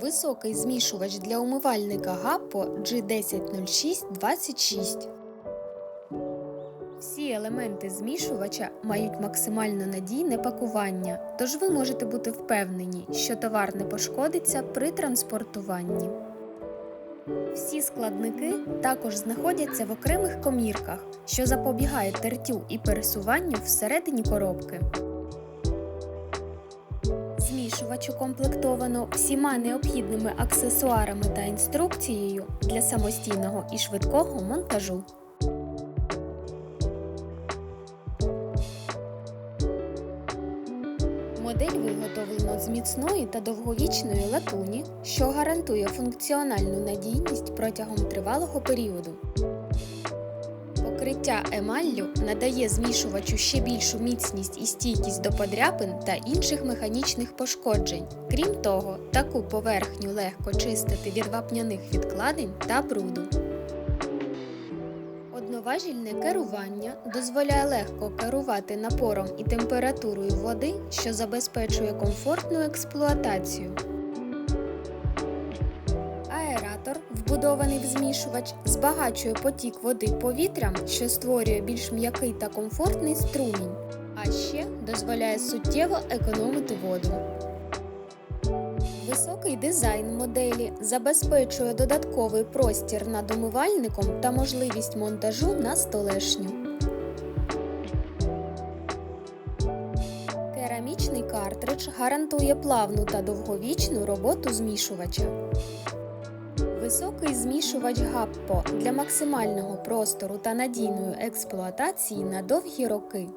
Високий змішувач для умивальника Гаппо G100626. Всі елементи змішувача мають максимально надійне пакування, тож ви можете бути впевнені, що товар не пошкодиться при транспортуванні. Всі складники також знаходяться в окремих комірках, що запобігає тертю і пересуванню всередині коробки. Змішувач укомплектовано всіма необхідними аксесуарами та інструкцією для самостійного і швидкого монтажу. Модель виготовлено з міцної та довговічної латуні, що гарантує функціональну надійність протягом тривалого періоду. Покриття емаллю надає змішувачу ще більшу міцність і стійкість до подряпин та інших механічних пошкоджень. Крім того, таку поверхню легко чистити від вапняних відкладень та бруду. Одноважільне керування дозволяє легко керувати напором і температурою води, що забезпечує комфортну експлуатацію. Аератор, вбудований в змішувач, збагачує потік води повітрям, що створює більш м'який та комфортний струмінь, а ще дозволяє суттєво економити воду. Високий дизайн моделі забезпечує додатковий простір над умивальником та можливість монтажу на столешню. Керамічний картридж гарантує плавну та довговічну роботу змішувача. Високий змішувач Гаппо для максимального простору та надійної експлуатації на довгі роки.